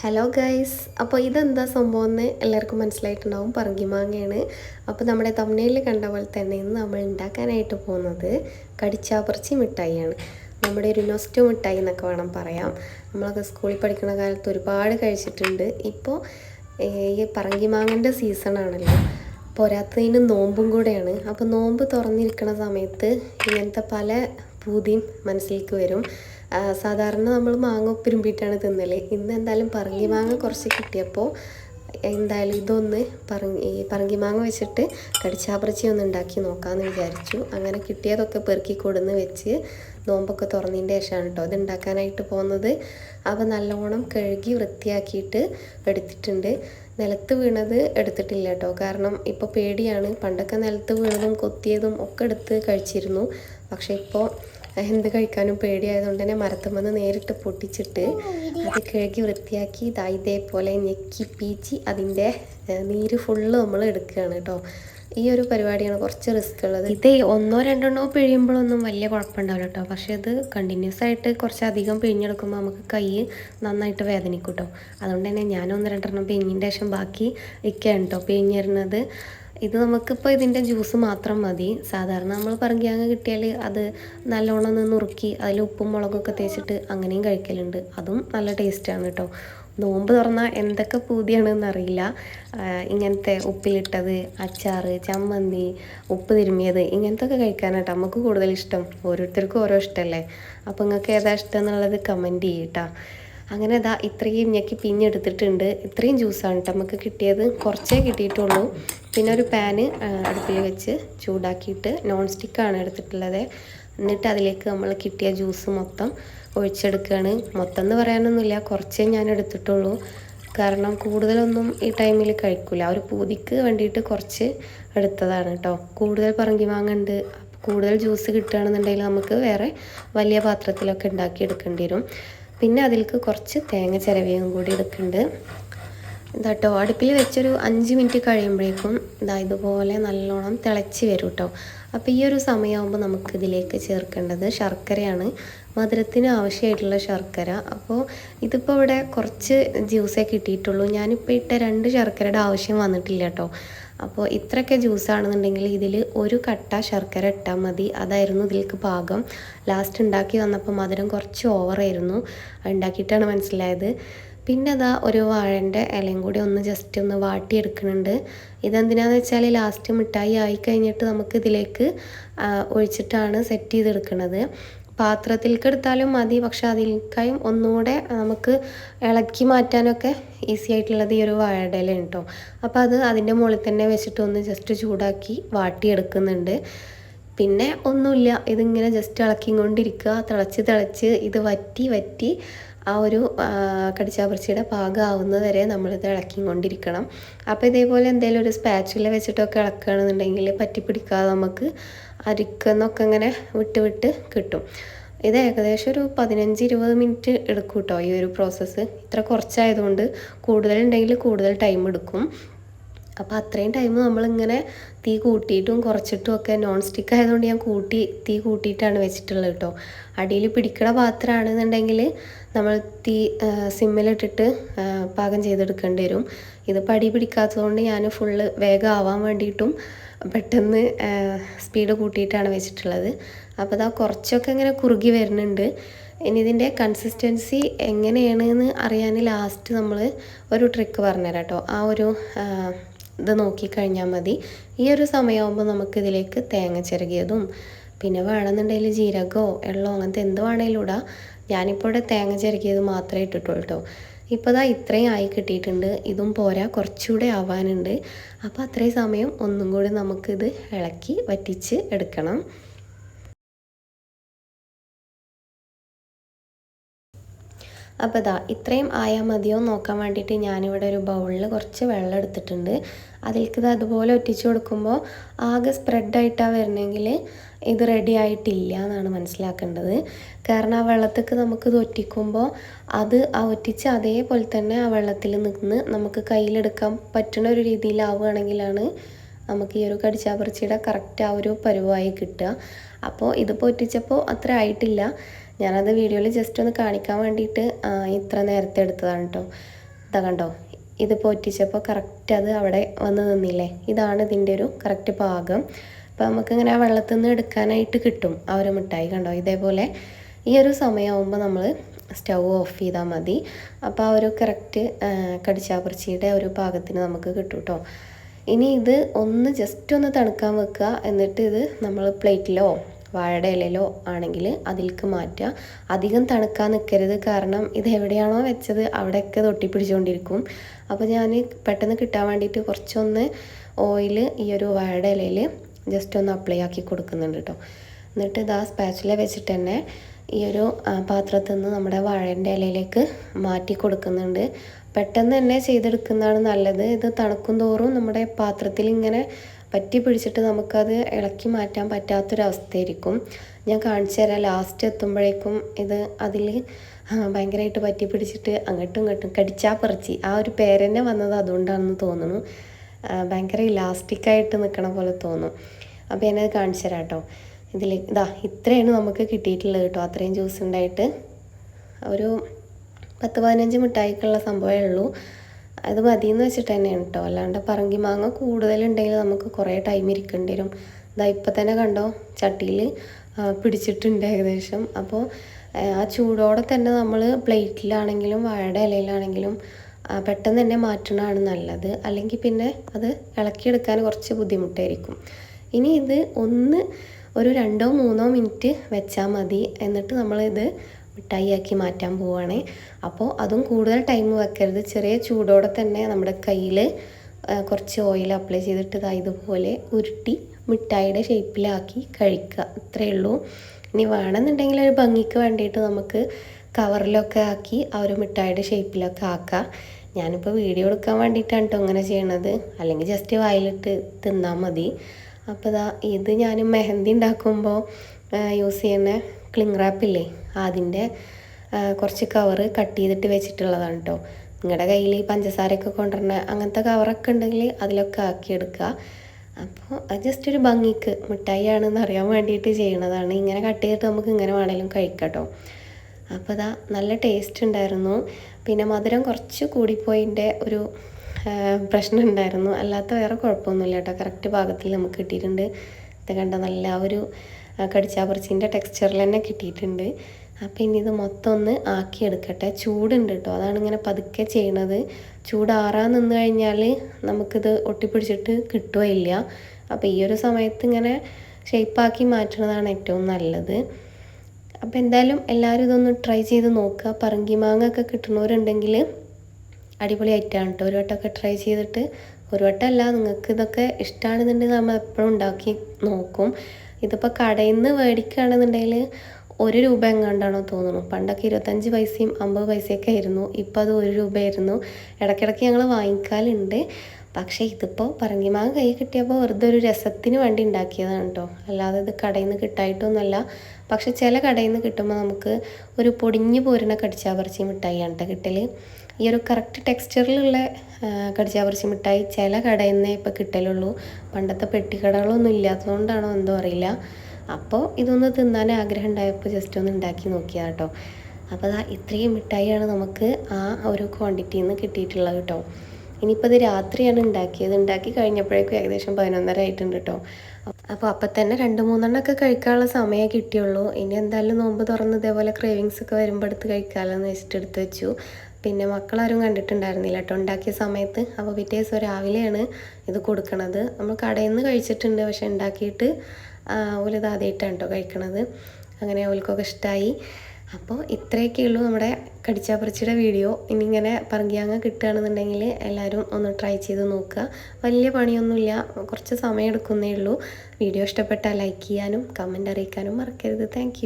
Hello guys അപ്പോൾ ഇതെന്താ സംഭവം എന്ന് എല്ലാവർക്കും മനസ്സിലായിട്ടുണ്ടാവും. പറങ്കിമാങ്ങയാണ് അപ്പോൾ നമ്മുടെ തമിഴിൽ കണ്ട പോലെ തന്നെ ഇന്ന് നമ്മൾ ഉണ്ടാക്കാനായിട്ട് പോകുന്നത് കടിച്ചാപ്പറിച്ചി മിഠായിയാണ്. നമ്മുടെ ഒരു നൊസ്റ്റു മിഠായി എന്നൊക്കെ വേണം പറയാം. നമ്മളൊക്കെ സ്കൂളിൽ പഠിക്കുന്ന കാലത്ത് ഒരുപാട് കഴിച്ചിട്ടുണ്ട്. ഇപ്പോൾ ഈ പറങ്കിമാങ്ങന്റെ സീസണാണല്ലോ പോരാത്തതിന് നോമ്പും കൂടെയാണ്. അപ്പോൾ നോമ്പ് തുറന്നിരിക്കുന്ന സമയത്ത് ഇങ്ങനത്തെ പല പൂതിയും മനസ്സിലേക്ക് വരും. സാധാരണ നമ്മൾ മാങ്ങ ഉപ്പിരുമ്പിയിട്ടാണ് തിന്നൽ ഇന്ന് എന്തായാലും പറങ്കി മാങ്ങ കുറച്ച് കിട്ടിയപ്പോൾ എന്തായാലും ഇതൊന്ന് പറങ്കി പറങ്കി മാങ്ങ വെച്ചിട്ട് കടിച്ചാപ്പറച്ചി ഒന്ന് ഉണ്ടാക്കി നോക്കാമെന്ന് വിചാരിച്ചു. അങ്ങനെ കിട്ടിയതൊക്കെ പെറുക്കി കൊടുന്ന് വെച്ച് നോമ്പൊക്കെ തുറന്നതിന്റെ ശേഷമാണ് കേട്ടോ ഇത് ഉണ്ടാക്കാനായിട്ട് പോകുന്നത്. അപ്പോൾ നല്ലോണം കഴുകി വൃത്തിയാക്കിയിട്ട് എടുത്തിട്ടുണ്ട്. നിലത്ത് വീണത് എടുത്തിട്ടില്ല കേട്ടോ കാരണം ഇപ്പോൾ പേടിയാണ്. പണ്ടൊക്കെ നിലത്ത് വീണതും കൊത്തിയതും ഒക്കെ എടുത്ത് കഴിച്ചിരുന്നു. പക്ഷേ ഇപ്പോൾ എന്ത് കഴിക്കാനും പേടിയായതുകൊണ്ട് തന്നെ മരത്തുമെന്ന് നേരിട്ട് പൊട്ടിച്ചിട്ട് അത് കഴുകി വൃത്തിയാക്കി ഇതാ ഇതേപോലെ ഞെക്കി പീച്ചി അതിന്റെ നീര് ഫുള്ള് നമ്മൾ എടുക്കുകയാണ് കേട്ടോ. ഈ ഒരു പരിപാടിയാണ് കുറച്ച് റിസ്ക് ഉള്ളത്. ഇത് ഒന്നോ രണ്ടെണ്ണോ പിഴിയുമ്പോഴൊന്നും വലിയ കുഴപ്പമുണ്ടാവില്ല കേട്ടോ. പക്ഷേ അത് കണ്ടിന്യൂസ് ആയിട്ട് കുറച്ചധികം പിഴിഞ്ഞെടുക്കുമ്പോൾ നമുക്ക് കൈ നന്നായിട്ട് വേദനിക്കും കേട്ടോ. അതുകൊണ്ട് തന്നെ ഞാൻ രണ്ടെണ്ണം പിഴിഞ്ഞിന്റെ ശേഷം ബാക്കി ഇരിക്കുകയാണ് കേട്ടോ. പിഴിഞ്ഞിരുന്നത് ഇത് നമുക്കിപ്പോൾ ഇതിന്റെ ജ്യൂസ് മാത്രം മതി. സാധാരണ നമ്മൾ പറങ്കിയാങ്ങ കിട്ടിയാൽ അത് നല്ലോണം ഒന്ന് നുറുക്കി അതിൽ ഉപ്പും മുളകൊക്കെ തേച്ചിട്ട് അങ്ങനെയും കഴിക്കലുണ്ട്. അതും നല്ല ടേസ്റ്റാണ് കേട്ടോ നോമ്പ് തുറന്നാൽ എന്തൊക്കെ പൂതിയാണെന്ന് അറിയില്ല. ഇങ്ങനത്തെ ഉപ്പിലിട്ടത് അച്ചാറ് ചമ്മന്തി ഉപ്പ് തിരുമ്മിയത് ഇങ്ങനത്തെ ഒക്കെ കഴിക്കാനാട്ടോ നമുക്ക് കൂടുതൽ ഇഷ്ടം. ഓരോരുത്തർക്കും ഓരോ ഇഷ്ടമല്ലേ അപ്പോൾ നിങ്ങൾക്ക് ഏതാ ഇഷ്ടം എന്നുള്ളത് കമന്റ് ചെയ്യട്ടാ. അങ്ങനെ ഇതാ ഇത്രയും ഞെക്കി പിഞ്ഞെടുത്തിട്ടുണ്ട്. ഇത്രയും ജ്യൂസാണ് കേട്ടോ നമുക്ക് കിട്ടിയത്. കുറച്ചേ കിട്ടിയിട്ടുള്ളൂ. പിന്നെ ഒരു പാന് അടുപ്പിൽ വെച്ച് ചൂടാക്കിയിട്ട് നോൺ സ്റ്റിക്കാണ് എടുത്തിട്ടുള്ളത്. എന്നിട്ട് അതിലേക്ക് നമ്മൾ കിട്ടിയ ജ്യൂസ് മൊത്തം ഒഴിച്ചെടുക്കുകയാണ് മൊത്തം എന്ന് പറയാനൊന്നുമില്ല കുറച്ചേ ഞാൻ എടുത്തിട്ടുള്ളൂ. കാരണം കൂടുതലൊന്നും ഈ ടൈമിൽ കഴിക്കില്ല ഒരു പൂതിക്ക് വേണ്ടിയിട്ട് കുറച്ച് എടുത്തതാണ് കേട്ടോ കൂടുതൽ പറങ്കി വാങ്ങണ്ട് കൂടുതൽ ജ്യൂസ് കിട്ടുകയാണെന്നുണ്ടെങ്കിൽ നമുക്ക് വേറെ വലിയ പാത്രത്തിലൊക്കെ ഉണ്ടാക്കി എടുക്കേണ്ടി വരും. പിന്നെ അതിലേക്ക് കുറച്ച് തേങ്ങ ചിരവിയും കൂടി എടുക്കുന്നുണ്ട്. ഇതാട്ടോ അടുപ്പിൽ വെച്ചൊരു അഞ്ച് മിനിറ്റ് കഴിയുമ്പോഴേക്കും ഇതാ ഇതുപോലെ നല്ലോണം തിളച്ച് വരും കേട്ടോ അപ്പോൾ ഈ ഒരു സമയമാകുമ്പോൾ നമുക്ക് ഇതിലേക്ക് ചേർക്കേണ്ടത് ശർക്കരയാണ്. മധുരത്തിന് ആവശ്യമായിട്ടുള്ള ശർക്കര. അപ്പോൾ ഇതിപ്പോൾ ഇവിടെ കുറച്ച് ജ്യൂസേ കിട്ടിയിട്ടുള്ളൂ. ഞാനിപ്പോൾ ഇട്ട രണ്ട് ശർക്കരയുടെ ആവശ്യം വന്നിട്ടില്ല കേട്ടോ അപ്പോൾ ഇത്രയൊക്കെ ജ്യൂസാണെന്നുണ്ടെങ്കിൽ ഇതിൽ ഒരു കട്ട ശർക്കര ഇട്ടാൽ മതി. അതായിരുന്നു ഇതിലേക്ക് പാകം. ലാസ്റ്റ് ഉണ്ടാക്കി വന്നപ്പോൾ മധുരം കുറച്ച് ഓവറായിരുന്നു ഉണ്ടാക്കിയിട്ടാണ് മനസ്സിലായത്. പിന്നെ അതാ ഒരു വാഴന്റെ ഇലയും കൂടി ഒന്ന് ജസ്റ്റ് ഒന്ന് വാട്ടിയെടുക്കുന്നുണ്ട്. ഇതെന്തിനാന്ന് വെച്ചാൽ ലാസ്റ്റ് മിഠായി ആയി കഴിഞ്ഞിട്ട് നമുക്ക് ഇതിലേക്ക് ഒഴിച്ചിട്ടാണ് സെറ്റ് ചെയ്തെടുക്കുന്നത്. പാത്രത്തിലേക്ക് എടുത്താലും മതി പക്ഷെ അതിലേക്കായും ഒന്നുകൂടെ നമുക്ക് ഇളക്കി മാറ്റാനൊക്കെ ഈസി ആയിട്ടുള്ളത് ഈ ഒരു വാഴയുടെ ഇല കേട്ടോ അപ്പോൾ അത് അതിന്റെ മുകളിൽ തന്നെ വെച്ചിട്ട് ഒന്ന് ജസ്റ്റ് ചൂടാക്കി വാട്ടിയെടുക്കുന്നുണ്ട്. പിന്നെ ഒന്നുമില്ല ഇതിങ്ങനെ ജസ്റ്റ് ഇളക്കിക്കൊണ്ടിരിക്കുക തിളച്ച് തിളച്ച് ഇത് വറ്റി വറ്റി ആ ഒരു കടിച്ചാപ്പറിച്ചിയുടെ പാകമാവുന്നത് വരെ നമ്മളിത് ഇളക്കിക്കൊണ്ടിരിക്കണം. അപ്പോൾ ഇതേപോലെ എന്തെങ്കിലും ഒരു സ്പാച്ചുല വെച്ചിട്ടൊക്കെ ഇളക്കുകയാണെന്നുണ്ടെങ്കിൽ പറ്റി പിടിക്കാതെ നമുക്ക് അരിക്കുന്നൊക്കെ ഇങ്ങനെ വിട്ട് വിട്ട് കിട്ടും. ഇത് ഏകദേശം ഒരു പതിനഞ്ച് ഇരുപത് മിനിറ്റ് എടുക്കും കേട്ടോ ഈ ഒരു പ്രോസസ്സ് ഇത്ര കുറച്ചായതുകൊണ്ട് കൂടുതലുണ്ടെങ്കിൽ കൂടുതൽ ടൈം എടുക്കും. അപ്പോൾ അത്രയും ടൈം നമ്മളിങ്ങനെ തീ കൂട്ടിയിട്ടും കുറച്ചിട്ടും ഒക്കെ നോൺ സ്റ്റിക്ക് ആയതുകൊണ്ട് ഞാൻ കൂട്ടി തീ കൂട്ടിയിട്ടാണ് വെച്ചിട്ടുള്ളത് കേട്ടോ അടിയിൽ പിടിക്കണ പാത്രമാണെന്നുണ്ടെങ്കിൽ നമ്മൾ തീ സിമ്മിലിട്ടിട്ട് പാകം ചെയ്തെടുക്കേണ്ടി വരും. ഇതിപ്പോൾ അടി പിടിക്കാത്തതുകൊണ്ട് ഞാൻ ഫുള്ള് വേഗം ആവാൻ വേണ്ടിയിട്ടും പെട്ടെന്ന് സ്പീഡ് കൂട്ടിയിട്ടാണ് വെച്ചിട്ടുള്ളത്. അപ്പോൾ അതാ കുറച്ചൊക്കെ ഇങ്ങനെ കുറുകി വരുന്നുണ്ട്. ഇനി ഇതിന്റെ കൺസിസ്റ്റൻസി എങ്ങനെയാണെന്ന് അറിയാൻ ലാസ്റ്റ് നമ്മൾ ഒരു ട്രിക്ക് പറഞ്ഞുതരാം കേട്ടോ ആ ഒരു ഇത് നോക്കിക്കഴിഞ്ഞാൽ മതി. ഈ ഒരു സമയമാകുമ്പോൾ നമുക്കിതിലേക്ക് തേങ്ങ ചിരകിയതും പിന്നെ വേണമെന്നുണ്ടെങ്കിൽ ജീരകമോ എള്ളോ അങ്ങനത്തെ എന്ത് വേണേലും ഇടാം. ഞാനിപ്പോൾ ഇവിടെ തേങ്ങ ചിരകിയത് മാത്രമേ ഇട്ടിട്ടുള്ളൂ കേട്ടോ ഇപ്പോൾ ദാ ഇത്രയും ആയി കിട്ടിയിട്ടുണ്ട്. ഇതും പോരാ കുറച്ചുകൂടെ ആവാനുണ്ട്. അപ്പോൾ അത്രയും സമയം ഒന്നും കൂടി നമുക്കിത് ഇളക്കി വറ്റിച്ച് എടുക്കണം. അപ്പോൾ ഇതാ ഇത്രയും ആയാൽ മതിയോ നോക്കാൻ വേണ്ടിയിട്ട് ഞാനിവിടെ ഒരു ബൗളിൽ കുറച്ച് വെള്ളം എടുത്തിട്ടുണ്ട്. അതിലേക്ക് അതുപോലെ ഒറ്റിച്ച് കൊടുക്കുമ്പോൾ ആകെ സ്പ്രെഡായിട്ടാണ് വരണമെങ്കിൽ ഇത് റെഡി ആയിട്ടില്ല എന്നാണ് മനസ്സിലാക്കേണ്ടത്. കാരണം ആ വെള്ളത്തേക്ക് നമുക്കിത് ഒറ്റിക്കുമ്പോൾ അത് ആ ഒറ്റിച്ച് അതേപോലെ തന്നെ ആ വെള്ളത്തിൽ നിന്ന് നമുക്ക് കയ്യിലെടുക്കാൻ പറ്റുന്ന ഒരു രീതിയിലാവുകയാണെങ്കിലാണ് നമുക്ക് ഈ ഒരു കടിച്ചാപ്പറിച്ചിയുടെ കറക്റ്റ് ആ ഒരു പരുവായി കിട്ടുക. അപ്പോൾ ഇതിപ്പോൾ ഒറ്റിച്ചപ്പോൾ അത്ര ആയിട്ടില്ല. ഞാനത് വീഡിയോയിൽ ജസ്റ്റ് ഒന്ന് കാണിക്കാൻ വേണ്ടിയിട്ട് ഇത്ര നേരത്തെ എടുത്തതാണ് കേട്ടോ ഇതാ കണ്ടോ? ഇത് പൊറ്റിച്ചപ്പോൾ കറക്റ്റ് അത് അവിടെ വന്ന് നിന്നില്ലേ? ഇതാണ് ഇതിന്റെ ഒരു കറക്റ്റ് പാകം അപ്പോൾ നമുക്കിങ്ങനെ ആ വെള്ളത്തിൽ നിന്ന് എടുക്കാനായിട്ട് കിട്ടും ആ ഒരു മിഠായി കണ്ടോ? ഇതേപോലെ ഈ ഒരു സമയമാകുമ്പോൾ നമ്മൾ സ്റ്റൗ ഓഫ് ചെയ്താൽ മതി. അപ്പോൾ ആ ഒരു കറക്റ്റ് കടിച്ചാപ്പറിച്ചിയുടെ ഒരു പാകത്തിന് നമുക്ക് കിട്ടും കേട്ടോ ഇനി ഇത് ഒന്ന് ജസ്റ്റ് ഒന്ന് തണുക്കാൻ വെക്കുക. എന്നിട്ട് ഇത് നമ്മൾ പ്ലേറ്റിലോ വാഴയുടെ ഇലയിലോ ആണെങ്കിൽ അതിലേക്ക് മാറ്റുക. അധികം തണുക്കാൻ നിൽക്കരുത്. കാരണം ഇത് എവിടെയാണോ വെച്ചത് അവിടെയൊക്കെ തൊട്ടിപ്പിടിച്ചുകൊണ്ടിരിക്കും. അപ്പോൾ ഞാൻ പെട്ടെന്ന് കിട്ടാൻ വേണ്ടിയിട്ട് കുറച്ചൊന്ന് ഓയിൽ ഈ ഒരു വാഴയുടെ ഇലയിൽ ജസ്റ്റ് ഒന്ന് അപ്ലൈ ആക്കി കൊടുക്കുന്നുണ്ട് കേട്ടോ എന്നിട്ട് ഇത് ആ സ്പാച്ചില വെച്ചിട്ട് തന്നെ ഈ ഒരു പാത്രത്തിൽ നിന്ന് നമ്മുടെ വാഴേന്റെ ഇലയിലേക്ക് മാറ്റി കൊടുക്കുന്നുണ്ട്. പെട്ടെന്ന് തന്നെ ചെയ്തെടുക്കുന്നതാണ് നല്ലത്. ഇത് തണുക്കും തോറും നമ്മുടെ പാത്രത്തിൽ ഇങ്ങനെ പറ്റി പിടിച്ചിട്ട് നമുക്കത് ഇളക്കി മാറ്റാൻ പറ്റാത്തൊരവസ്ഥയായിരിക്കും. ഞാൻ കാണിച്ചു തരാം. ലാസ്റ്റ് എത്തുമ്പോഴേക്കും ഇത് അതിൽ ഭയങ്കരമായിട്ട് പറ്റി പിടിച്ചിട്ട് അങ്ങോട്ടും ഇങ്ങോട്ടും കടിച്ചാൽ പറിച്ചി ആ ഒരു പേരെന്നെ വന്നത് അതുകൊണ്ടാണെന്ന് തോന്നുന്നു. ഭയങ്കര ഇലാസ്റ്റിക്കായിട്ട് നിൽക്കണ പോലെ തോന്നും. അപ്പോൾ ഞാനത് കാണിച്ചു തരാം കേട്ടോ. ഇതിൽ ഇതാ ഇത്രയാണ് നമുക്ക് കിട്ടിയിട്ടുള്ളത് കേട്ടോ. അത്രയും ജ്യൂസ് ഉണ്ടായിട്ട്. ഒരു പത്ത് പതിനഞ്ച് മിഠായിക്കുള്ള സംഭവമേ ഉള്ളൂ. അത് മതിയെന്ന് വെച്ചിട്ട് തന്നെയാണ് കേട്ടോ അല്ലാണ്ട് പറങ്കി മാങ്ങ കൂടുതലുണ്ടെങ്കിൽ നമുക്ക് കുറേ ടൈം ഇരിക്കേണ്ടി വരും. ഇതാ ഇപ്പം തന്നെ കണ്ടോ ചട്ടിയിൽ പിടിച്ചിട്ടുണ്ട് ഏകദേശം. അപ്പോൾ ആ ചൂടോടെ തന്നെ നമ്മൾ പ്ലേറ്റിലാണെങ്കിലും വാഴയുടെ ഇലയിലാണെങ്കിലും പെട്ടെന്ന് തന്നെ മാറ്റണതാണ് നല്ലത്. അല്ലെങ്കിൽ പിന്നെ അത് ഇളക്കിയെടുക്കാൻ കുറച്ച് ബുദ്ധിമുട്ടായിരിക്കും. ഇനി ഇത് ഒന്ന് ഒരു രണ്ടോ മൂന്നോ മിനിറ്റ് വെച്ചാൽ മതി. എന്നിട്ട് നമ്മളിത് മിഠായിയാക്കി മാറ്റാൻ പോവുകയാണ് അപ്പോൾ അതും കൂടുതൽ ടൈം വെക്കരുത്. ചെറിയ ചൂടോടെ തന്നെ നമ്മുടെ കയ്യിൽ കുറച്ച് ഓയിൽ അപ്ലൈ ചെയ്തിട്ട് ഇതാ ഇതുപോലെ ഉരുട്ടി മിഠായിയുടെ ഷേപ്പിലാക്കി കഴിക്കുക. ഇത്രയേ ഉള്ളൂ. ഇനി വേണമെന്നുണ്ടെങ്കിൽ ഒരു ഭംഗിക്ക് വേണ്ടിയിട്ട് നമുക്ക് കവറിലൊക്കെ ആക്കി ആ ഒരു മിഠായിയുടെ ഷേപ്പിലൊക്കെ ആക്കാം. ഞാനിപ്പോൾ വീഡിയോ എടുക്കാൻ വേണ്ടിയിട്ടാണ് കേട്ടോ അങ്ങനെ ചെയ്യണത്. അല്ലെങ്കിൽ ജസ്റ്റ് വായിലിട്ട് തിന്നാൽ മതി. അപ്പോൾ ഇതാ ഇത് ഞാൻ മെഹന്തി ഉണ്ടാക്കുമ്പോൾ യൂസ് ചെയ്യുന്ന ക്ലിങ് റാപ്പില്ലേ അതിന്റെ കുറച്ച് കവറ് കട്ട് ചെയ്തിട്ട് വെച്ചിട്ടുള്ളതാണ് കേട്ടോ നിങ്ങളുടെ കയ്യിൽ ഈ പഞ്ചസാരയൊക്കെ കൊണ്ടുവരണ അങ്ങനത്തെ കവറൊക്കെ ഉണ്ടെങ്കിൽ അതിലൊക്കെ ആക്കിയെടുക്കുക. അപ്പോൾ അത് ജസ്റ്റ് ഒരു ഭംഗിക്ക് മിഠായി ആണെന്ന് അറിയാൻ വേണ്ടിയിട്ട് ചെയ്യണതാണ്. ഇങ്ങനെ കട്ട് ചെയ്തിട്ട് നമുക്ക് ഇങ്ങനെ വേണമെങ്കിലും കഴിക്കാം കേട്ടോ അപ്പോൾ അതാ നല്ല ടേസ്റ്റ് ഉണ്ടായിരുന്നു. പിന്നെ മധുരം കുറച്ച് കൂടിപ്പോയിന്റെ ഒരു പ്രശ്നം ഉണ്ടായിരുന്നു. അല്ലാത്ത വേറെ കുഴപ്പമൊന്നുമില്ല കേട്ടോ കറക്റ്റ് പാകത്തിൽ നമുക്ക് കിട്ടിയിട്ടുണ്ട്. ഇത് കണ്ട നല്ല ഒരു കടിച്ചാപ്പറിച്ചിന്റെ ടെക്സ്ചറിൽ തന്നെ കിട്ടിയിട്ടുണ്ട്. അപ്പോൾ ഇനി ഇത് മൊത്തം ഒന്ന് ആക്കിയെടുക്കട്ടെ. ചൂടുണ്ട് കേട്ടോ അതാണ് ഇങ്ങനെ പതുക്കെ ചെയ്യണത്. ചൂടാറാൻ നിന്ന് കഴിഞ്ഞാൽ നമുക്കിത് ഒട്ടിപ്പിടിച്ചിട്ട് കിട്ടുകയില്ല. അപ്പോൾ ഈ ഒരു സമയത്ത് ഇങ്ങനെ ഷേപ്പാക്കി മാറ്റുന്നതാണ് ഏറ്റവും നല്ലത്. അപ്പോൾ എന്തായാലും എല്ലാവരും ഇതൊന്ന് ട്രൈ ചെയ്ത് നോക്കുക. പറങ്കി മാങ്ങ ഒക്കെ കിട്ടുന്നവരുണ്ടെങ്കിൽ അടിപൊളി ഐറ്റമാണ് കേട്ടോ ഒരു വട്ടമൊക്കെ ട്രൈ ചെയ്തിട്ട് ഒരു വട്ടമല്ല നിങ്ങൾക്ക് ഇതൊക്കെ ഇഷ്ടമാണെന്നുണ്ടെങ്കിൽ നമ്മൾ എപ്പോഴും ഉണ്ടാക്കി നോക്കും. ഇതിപ്പോൾ കടയിൽ നിന്ന് മേടിക്കുകയാണെന്നുണ്ടെങ്കിൽ ഒരു രൂപ എങ്ങാണ്ടാണോ തോന്നുന്നു. പണ്ടൊക്കെ ഇരുപത്തഞ്ച് പൈസയും അമ്പത് പൈസയൊക്കെ ആയിരുന്നു. ഇപ്പോൾ അത് ഒരു രൂപയായിരുന്നു. ഇടയ്ക്കിടയ്ക്ക് ഞങ്ങൾ വാങ്ങിക്കാറുണ്ട്. പക്ഷേ ഇതിപ്പോൾ പറങ്കിമാങ്ങ കൈ കിട്ടിയപ്പോൾ വെറുതെ ഒരു രസത്തിന് വേണ്ടി ഉണ്ടാക്കിയതാണ് കേട്ടോ. അല്ലാതെ ഇത് കടയിൽ നിന്ന് കിട്ടായിട്ടൊന്നുമല്ല. പക്ഷെ ചില കടയിൽ നിന്ന് കിട്ടുമ്പോൾ നമുക്ക് ഒരു പൊടിഞ്ഞു പോരുന്ന കടിച്ചാപറിച്ചി മിഠായിയാണ് കേട്ടോ കിട്ടൽ ഈ ഒരു കറക്റ്റ് ടെക്സ്ചറിലുള്ള കടിച്ചാപറിച്ചി മിഠായി ചില കടയിൽ നിന്നേ ഇപ്പോൾ കിട്ടലുള്ളൂ. പണ്ടത്തെ പെട്ടിക്കടകളൊന്നും ഇല്ലാത്തതുകൊണ്ടാണോ എന്തോ അറിയില്ല. അപ്പോൾ ഇതൊന്ന് തിന്നാൻ ആഗ്രഹം ഉണ്ടായപ്പോൾ ജസ്റ്റ് ഒന്ന് ഉണ്ടാക്കി നോക്കിയാൽ കേട്ടോ അപ്പോൾ അതാ ഇത്രയും മിഠായിയാണ് നമുക്ക് ആ ഒരു ക്വാണ്ടിറ്റിയിൽ നിന്ന് കിട്ടിയിട്ടുള്ളത് കേട്ടോ ഇനിയിപ്പോൾ ഇത് രാത്രിയാണ് ഉണ്ടാക്കിയത്. ഉണ്ടാക്കി കഴിഞ്ഞപ്പോഴേക്കും ഏകദേശം പതിനൊന്നര ആയിട്ടുണ്ട് കേട്ടോ അപ്പോൾ അപ്പം തന്നെ രണ്ട് മൂന്നെണ്ണമൊക്കെ കഴിക്കാനുള്ള സമയമേ കിട്ടിയുള്ളൂ. ഇനി എന്തായാലും നോമ്പ് തുറന്ന് ഇതേപോലെ ക്രേവിങ്സ് ഒക്കെ വരുമ്പോൾ എടുത്ത് കഴിക്കാമല്ലോ എന്ന് വെച്ചിട്ട് എടുത്ത് വെച്ചു. പിന്നെ മക്കളാരും കണ്ടിട്ടുണ്ടായിരുന്നില്ല കേട്ടോ ഉണ്ടാക്കിയ സമയത്ത് അപ്പോൾ പിറ്റേ ദിവസം രാവിലെയാണ് ഇത് കൊടുക്കണത്. നമ്മൾ കടയിൽ നിന്ന് കഴിച്ചിട്ടുണ്ട് പക്ഷെ ഉണ്ടാക്കിയിട്ട് ഓലിത് ആദ്യമായിട്ടാണ് കേട്ടോ കഴിക്കണത്. അങ്ങനെ ഓൽക്കൊക്കെ ഇഷ്ടമായി അപ്പോൾ ഇത്രയൊക്കെ ഉള്ളൂ നമ്മുടെ കടിച്ചാപ്പറിച്ചിയുടെ വീഡിയോ. ഇനി ഇങ്ങനെ പറങ്കിയാങ്ങ കിട്ടുകയാണെന്നുണ്ടെങ്കിൽ എല്ലാവരും ഒന്ന് ട്രൈ ചെയ്ത് നോക്കുക. വലിയ പണിയൊന്നുമില്ല കുറച്ച് സമയം എടുക്കുന്നേ ഉള്ളൂ. വീഡിയോ ഇഷ്ടപ്പെട്ടാൽ ലൈക്ക് ചെയ്യാനും കമന്റ് അറിയിക്കാനും മറക്കരുത്. താങ്ക്